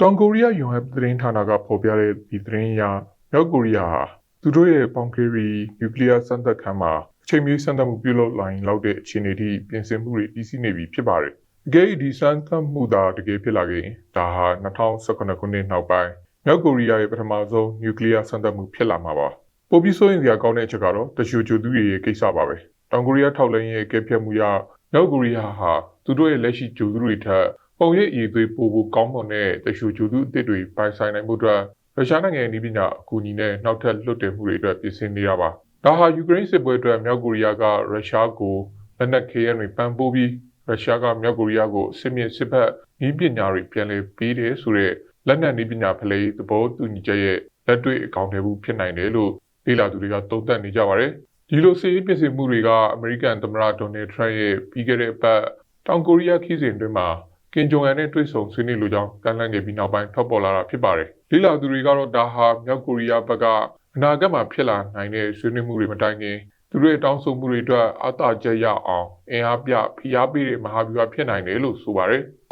တောင်ကိုရီးယားယွန်ဟပ်သတင်းဌာနကဖော်ပြတဲ့ဒီသတင်းအရမြောက်ကိုရီးယားဟာသူတို့ရဲ့ပေါင်ကေရီနျူကလ িয়ারစမ်းသပ်ခန်းမှာအချိန်မီစမ်းသပ်မှုပြုလုပ်လာရင်လောက်တဲ့အခြေအနေထိပြင်ဆင်မှုတွေပြီးစီးနေပြီဖြစ်ပါတယ်။အကယ်၍ဒီစမ်းသပ်မှုသာတကယ်ဖြစ်လာခဲ့ရင်ဒါဟာ2019ခုနှစ်နောက်ပိုင်းမြောက်ကိုရီးယားရဲ့ပထမဆုံးနျူကလ িয়ারစမ်းသပ်မှုဖြစ်လာမှာပါ။ပိုပြီးစိုးရင်စရာကောင်းတဲ့အချက်ကတော့တရှူဂျိုသူတွေရဲ့ကိစ္စပါပဲ။တောင်ကိုရီးယားထောက်လှမ်းရေးကဲဖြတ်မှုရမြောက်ကိုရီးယားဟာသူတို့ရဲ့လက်ရှိဂျိုသူတွေထက် ပုံရိပ်အည်သွေးပိုဖို့ကောင်းမွန်တဲ့တရှူဂျိုသူအစ်စ်တွေပိုင်ဆိုင်နိုင်မှုအတွက်ရုရှားနိုင်ငံရဲ့နည်းပညာအကူအညီနဲ့နောက်ထပ်လွတ်တင်မှုတွေအတွက်ပြင်ဆင်နေတာပါ။ဒါဟာယူကရိန်းစစ်ပွဲအတွက်မြောက်ကိုရီးယားကရုရှားကိုလက်နက်ခဲယမ်းတွေပံ့ပိုးပြီးရုရှားကမြောက်ကိုရီးယားကိုစစ်မြစ်စစ်ဘက်နည်းပညာတွေပြန်လည်ပေးတယ်ဆိုတဲ့လက်နက်နည်းပညာဖလှယ်သဘောတူညီချက်ရဲ့လက်တွေ့အကောင့်တွေဘူးဖြစ်နိုင်တယ်လို့လေ့လာသူတွေကသုံးသပ်နေကြပါတယ်။ဒီလိုစစ်ရေးပြင်ဆင်မှုတွေကအမေရိကန်သမ္မတဒေါ်နယ်ထရန့်ရဲ့ပြီးခဲ့တဲ့အပတ်တောင်ကိုရီးယားခီးစဉ်အတွင်းမှာ ကင်ဂျုံအန်နဲ့တွေ့ဆုံဆွေးနွေးလိုကြောင်းကန့်လန့်ခဲ့ပြီးနောက်ပိုင်းထွက်ပေါ်လာတာဖြစ်ပါတယ်။လေ့လာသူတွေကတော့ဒါဟာမြောက်ကိုရီးယားဘက်ကအနာဂတ်မှာဖြစ်လာနိုင်တဲ့ဆွေးနွေးမှုတွေမတိုင်ခင်သူတို့ရဲ့တောင်းဆိုမှုတွေအတွက်အသာချက်ရအောင်အင်အားပြဖိအားပေးတဲ့မဟာဗျူဟာဖြစ်နိုင်တယ်လို့ဆိုပါတယ်။